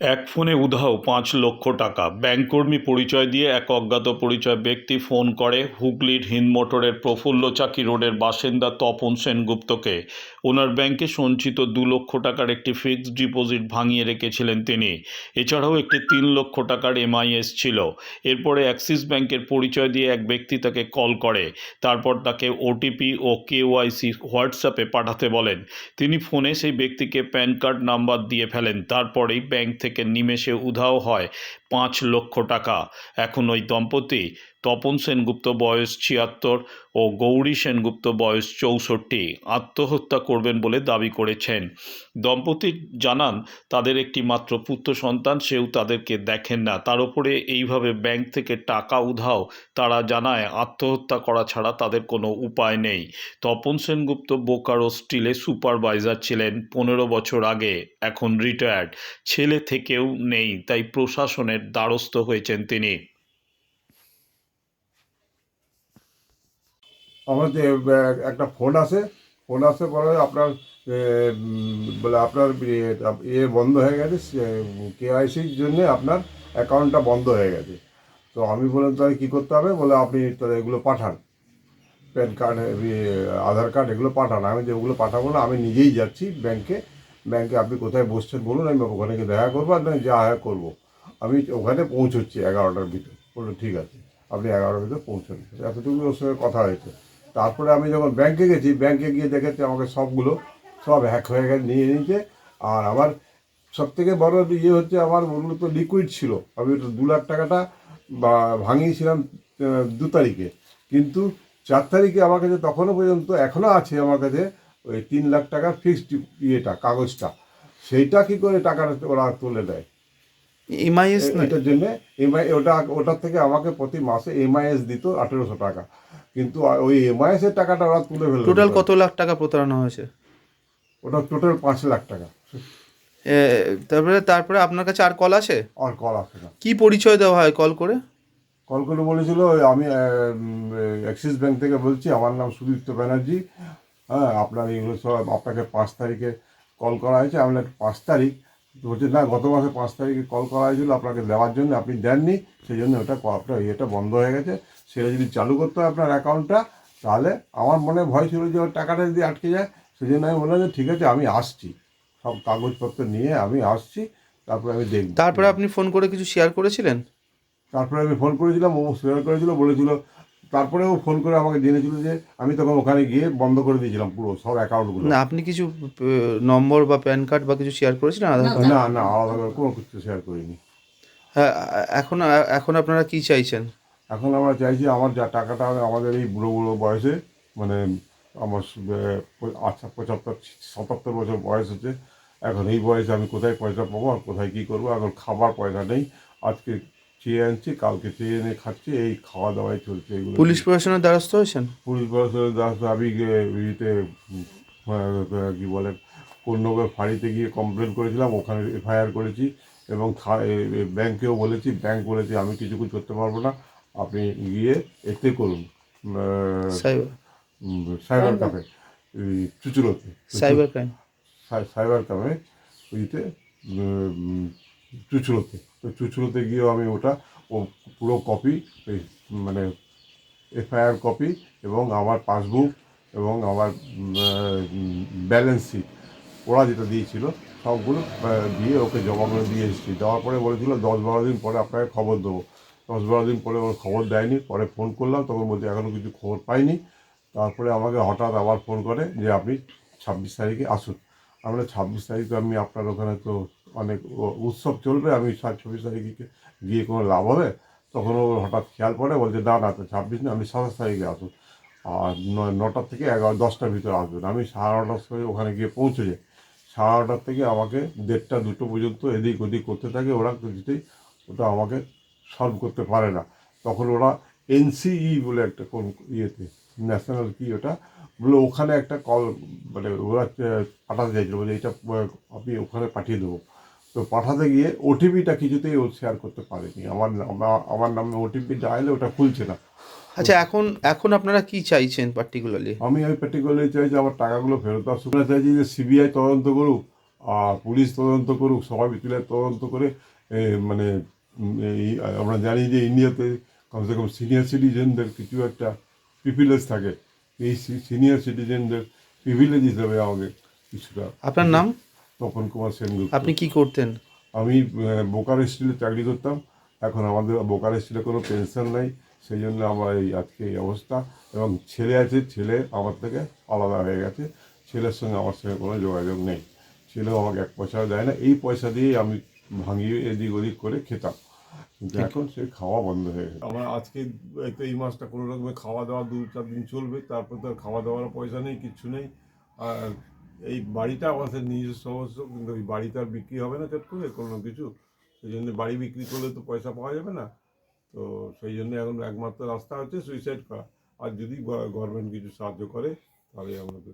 এক ফোনে উধাও পাঁচ লক্ষ টাকা। ব্যাংককর্মী পরিচয় দিয়ে এক অজ্ঞাত পরিচয় ব্যক্তি ফোন করে হুগলির হিন্দমোটরের প্রফুল্ল চাকি রোডের বাসিন্দা তপন সেনগুপ্তকে। ওনার ব্যাংকে সঞ্চিত দু লক্ষ টাকার একটি ফিক্সড ডিপোজিট ভাঙিয়ে রেখেছিলেন তিনি। এছাড়াও একটি তিন লক্ষ টাকার এমআইএস ছিল। এরপরে অ্যাক্সিস ব্যাংকের পরিচয় দিয়ে এক ব্যক্তি তাকে কল করে। তারপর তাকে ওটিপি ও কেওয়াইসি হোয়াটসঅ্যাপে পাঠাতে বলেন। তিনি ফোনে সেই ব্যক্তিকে প্যান কার্ড নাম্বার দিয়ে ফেলেন। তারপরেই ব্যাংক থেকে নিমেষে উধাও হয় পাঁচ লক্ষ টাকা। এখন ওই দম্পতি তপন সেনগুপ্ত বয়স ছিয়াত্তর ও গৌরী সেনগুপ্ত বয়স চৌষট্টি। আত্মহত্যা করবেন বলে দাবি করেছেন। দম্পতি জানান, তাদের একটি মাত্র পুত্র সন্তান, সেও তাদেরকে দেখেন না। তার উপরে এইভাবে ব্যাংক থেকে টাকা উধাও তারা জানায়, আত্মহত্যা করা ছাড়া তাদের কোনো উপায় নেই। তপন সেনগুপ্ত বোকারো স্টিলে সুপারভাইজার ছিলেন পনেরো বছর আগে, এখন রিটায়ার্ড। ছেলে থেকেও নেই, তাই প্রশাসনের দ্বারস্থ হয়েছেন তিনি। আহ, একটা ফোন আছে ফোন আসে পরে আপনার বলে আপনার ইয়ে বন্ধ হয়ে গেছে কেআইসির জন্য আপনার অ্যাকাউন্টটা বন্ধ হয়ে গেছে। তো আমি বললাম তাহলে কী করতে হবে? বলে আপনি তাহলে এগুলো পাঠান। প্যান কার্ড আধার কার্ড এগুলো পাঠান। আমি যে ওগুলো পাঠাবো না আমি নিজেই যাচ্ছি ব্যাংকে। ব্যাংকে আপনি কোথায় বসছেন বলুন আমি ওখানে গিয়ে দেখা করব আর যা হয় করব। আমি ওখানে পৌঁছচ্ছি এগারোটার ভিতর। বলল ঠিক আছে আপনি এগারোটার ভিতর পৌঁছন। এতটুকু ওর সঙ্গে কথা হয়েছে। তারপরে আমি যখন ব্যাংকে গেছি ব্যাংকে গিয়ে দেখেছি আমাকে সবগুলো সব হ্যাক হয়ে গেছে, নিয়ে নিয়েছে। আর আমার সব থেকে বড় ইয়ে হচ্ছে আমার ওগুলো তো লিকুইড ছিল। আমি দু লাখ টাকাটা বা ভাঙিয়েছিলাম দু তারিখে। কিন্তু চার তারিখে আমার কাছে তখনও পর্যন্ত, এখনও আছে আমার কাছে ওই তিন লাখ টাকার ফিক্সড ইয়েটা, কাগজটা। সেইটা কি করে টাকাটা ওরা তুলে দেয়? এমআইএস এটার জন্য এমআই ওটা ওটার থেকে আমাকে প্রতি মাসে এমআইএস দিত আঠেরোশো টাকা। কিন্তু ওই এমআইএস এর টাকাটা ওরা তুলে ফেলল। টোটাল কত লাখ টাকা প্রতারণা হয়েছে? ওটা টোটাল পাঁচ লাখ টাকা। তারপরে তারপরে আপনার কাছে আর কল আসে আর কল আসে না। কি পরিচয় দেওয়া হয় কল করে? কল করে বলেছিল আমি অ্যাক্সিস ব্যাংক থেকে বলছি আমার নাম সুদীপ্ত ব্যানার্জি। হ্যাঁ আপনার এগুলো সব আপনাকে পাঁচ তারিখে কল করা হয়েছে। আমি পাঁচ তারিখ? বলছে না গত মাসে পাঁচ তারিখে কল করা হয়েছিল আপনাকে দেওয়ার জন্য আপনি দেননি সেই জন্য ওটা আপনার ইয়েটা বন্ধ হয়ে গেছে। সেটা যদি চালু করতে হয় আপনার অ্যাকাউন্টটা তাহলে আমার মনে ভয় ছিল যে ওর টাকাটা যদি আটকে যায় সেই জন্য আমি বললাম যে ঠিক আছে আমি আসছি। সব কাগজপত্র নিয়ে আমি আসছি তারপরে আমি দেখব। তারপরে আপনি ফোন করে কিছু শেয়ার করেছিলেন? তারপরে আমি ফোন করেছিলাম ও শেয়ার করেছিল বলেছিল তারপরে ও ফোন করে আমাকে জেনেছিল যে আমি তখন ওখানে গিয়ে বন্ধ করে দিয়েছিলাম পুরো সব অ্যাকাউন্টগুলো না আপনি কিছু নম্বর বা প্যান কার্ড বা কিছু শেয়ার করেছিলেন? আধার কার্ড না না আলাদা করে কোনো কিছু শেয়ার করিনি। হ্যাঁ এখন এখন আপনারা কি চাইছেন? এখন আমরা চাইছি আমার যা টাকাটা আমাদের এই বুড়ো বুড়ো বয়সে মানে আমার আচ্ছা পঁচাত্তর সাতাত্তর বছর বয়স হচ্ছে এখন এই বয়সে আমি কোথায় পয়সা পাবো আর কোথায় কী করব? এখন খাবার পয়সা নেই আজকে চেয়ে আনছি কালকে চেয়ে এনে খাচ্ছি এই খাওয়া দাওয়াই চলছে এগুলো পুলিশ প্রশাসনের দ্বারস্থ হয়েছেন? পুলিশ প্রশাসনের দাস আমি গিয়ে ইয়েতে কি বলে কোন্নগর ফাঁড়িতে গিয়ে কমপ্লেন করেছিলাম ওখানে এফআইআর করেছি এবং ব্যাংকেও বলেছি ব্যাংক বলেছে আমি কিছু কিছু করতে পারব না আপনি গিয়ে এতে করুন সাইবার। ক্যাফে এই চুচুড়োতে। Cyber crime. সাইবার ক্যাফে ওইতে চুচুড়োতে তো চুচুড়োতে গিয়েও আমি ওটা, ও পুরো কপি মানে এফআইআর কপি এবং আমার পাসবুক এবং আমার ব্যালেন্স শিট ওরা যেটা দিয়েছিল, সবগুলো দিয়ে ওকে জমা করে দিয়ে এসেছি। দেওয়ার পরে বলেছিল, দশ বারো দিন পরে আপনাকে খবর দেবো। দশ বারো দিন পরে ওর খবর দেয়নি, পরে ফোন করলাম, তখন বলছে এখনও কিছু খবর পাইনি। তারপরে আমাকে হঠাৎ আবার ফোন করে যে, আপনি ছাব্বিশ তারিখে আসুন। আমরা ছাব্বিশ তারিখে আমি আপনার ওখানে তো অনেক উৎসব চলবে, আমি ছাব্বিশ তারিখে গিয়ে কোনো লাভ হবে? তখন ও হঠাৎ খেয়াল পড়ে, বলছে, না না, তো ছাব্বিশ না, আমি সাতাশ তারিখে আসুন আর নটার থেকে এগারো, দশটার ভিতরে আসবেন। আমি সাড়ে নটার সময় ওখানে গিয়ে পৌঁছে যাই। সাড়ে নটার থেকে আমাকে দেড়টা, দুটো পর্যন্ত এদিক ওদিক করতে থাকে ওরা, কিছুতেই ওটা আমাকে সলভ করতে পারে না। তখন ওরা এনসিই বলে একটা কোন ইয়েতে ন্যাশনাল কি ওটা? বলে ওখানে একটা কল মানে ওরা পাঠাতে চাইছিল বলে এটা আমি ওখানে পাঠিয়ে দেবো। তো পাঠাতে গিয়ে ওটিপিটা কিছুতেই ও শেয়ার করতে পারেনি। আমার আমার নামে ওটিপি ডাইলে ওটা খুলছে না। আচ্ছা এখন এখন আপনারা কি চাইছেন পার্টিকুলারলি আমি ওই পার্টিকুলারলি চাই যে আমার টাকাগুলো ফেরত আসুক চাইছি যে সিবিআই তদন্ত করুক আর পুলিশ তদন্ত করুক সবাই মিলে তদন্ত করে মানে আমরা জানি যে ইন্ডিয়াতে কমসে কম সিনিয়র সিটিজেনদের কিছু একটা প্রিভিলেজ থাকে। এই সিনিয়র সিটিজেনদের প্রিভিলেজ হিসাবে আমাকে কিছুটা আপনার নাম? তপন কুমার সেনগুপ্ত। আপনি কি করতেন? আমি বোকারো স্টিলে চাকরি করতাম। এখন আমাদের বোকারো স্টিলে কোনো পেনশন নাই। সেই জন্য আমার এই আজকে এই অবস্থা। এবং ছেলে আছে ছেলে আমার থেকে আলাদা হয়ে গেছে। ছেলের সঙ্গে আমার সঙ্গে কোনো যোগাযোগ নেই। ছেলেও আমাকে এক পয়সা দেয় না। এই পয়সা দিয়েই আমি ভাঙিয়ে এদিক ওদিক করে খেতাম। এখন সে খাওয়া বন্ধ হয়ে গেছে। আমার আজকে এই তো এই মাসটা কোনো রকমের খাওয়া দাওয়া দু চার দিন চলবে তারপর তো আর খাওয়া দাওয়ার পয়সা নেই কিচ্ছু নেই। আর এই বাড়িটা আমাদের নিজস্ব অবশ্য কিন্তু ওই বাড়িটা আর বিক্রি হবে না চট করে কোনো কিছু। সেই জন্য বাড়ি বিক্রি করলে তো পয়সা পাওয়া যাবে না। তো সেই জন্য এখন একমাত্র রাস্তা হচ্ছে সুইসাইড করা। আর যদি গভর্নমেন্ট কিছু সাহায্য করে তাহলে আমরা তো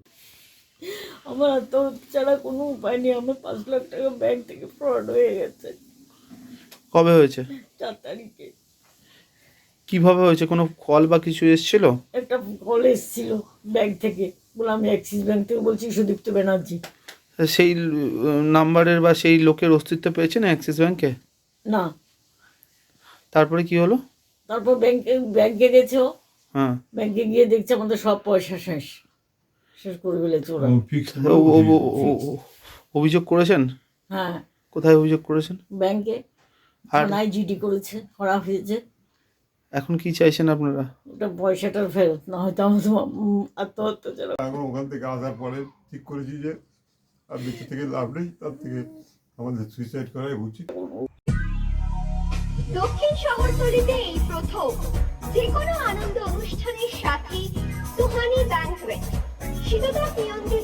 আমার আত্মহত্যা ছাড়া কোনো উপায় নেই। আমার পাঁচ লাখ টাকা ব্যাংক থেকে ফ্রড হয়ে গেছে। কবে হয়েছে? চার তারিখে। কীভাবে হয়েছে? কোনো কল বা কিছু এসেছিল? একটা কল এসেছিল ব্যাংক থেকে। বলে আমি অ্যাক্সিস ব্যাংক থেকে বলছি সুদীপ্ত ব্যানার্জি। সেই নাম্বারের বা সেই লোকের অস্তিত্ব পেয়েছেন অ্যাক্সিস ব্যাংকে না। তারপরে কি হলো? তারপর ব্যাংকে ব্যাংকে গেছে হ্যাঁ। ব্যাংকে গিয়ে দেখছে আমাদের সব পয়সা শেষ। শেষ করে ফেলেছে ওরা। অভিযোগ করেছেন? হ্যাঁ। কোথায় অভিযোগ করেছেন? ব্যাংকে থানায় জিডি করেছে করা হয়েছে। এখন কি চাইছেন আপনারা? ওটা পয়সাটার ফেরত না হয়তো আমার আত্মহত্যা ছাড়া এখন ওখান থেকে আসার পরে ঠিক করেছি যে আর বেঁচে থেকে লাভ নেই তার থেকে আমাদের সুইসাইড করাই উচিত। দক্ষিণ শহরতলিতে এই প্রথম। যে কোনো আনন্দ অনুষ্ঠানের সাথে সুহানি ব্যাংকুয়েট শীততাপ নিয়ন্ত্রিত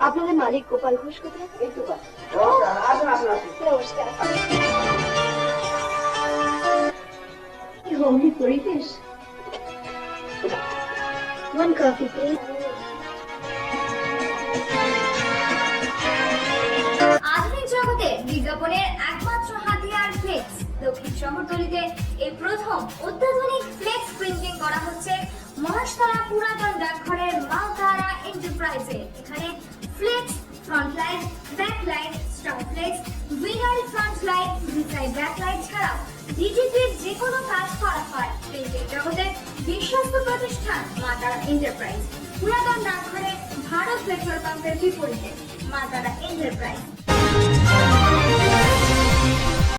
আপনাদের মালিক গোপাল ঘোষ কোথায়? নমস্কার। হোমলি পরিবেশ। আধুনিক জগতে বিজ্ঞাপনের একমাত্র হাতিয়ার ফ্লেক্স দক্ষিণ শহরতলিতে এই প্রথম অত্যাধুনিক ফ্লেক্স প্রিন্টিং করা হচ্ছে মহাশতলা পুরাতন ডাকঘরের মালতারা এন্টারপ্রাইজে এখানে flex front light back light strong flex, vinyl front light ভিসাইড back light ছাড়াও ডিজিটির যে কোনো কাজ করা হয় প্রিন্টিং জগতে বিশ্বস্ত প্রতিষ্ঠান মাতারা এন্টারপ্রাইজ। পুরাতন ডাকঘরে ভারত পেট্রোল পাম্পের বিপরীতে মাতারা এন্টারপ্রাইজ।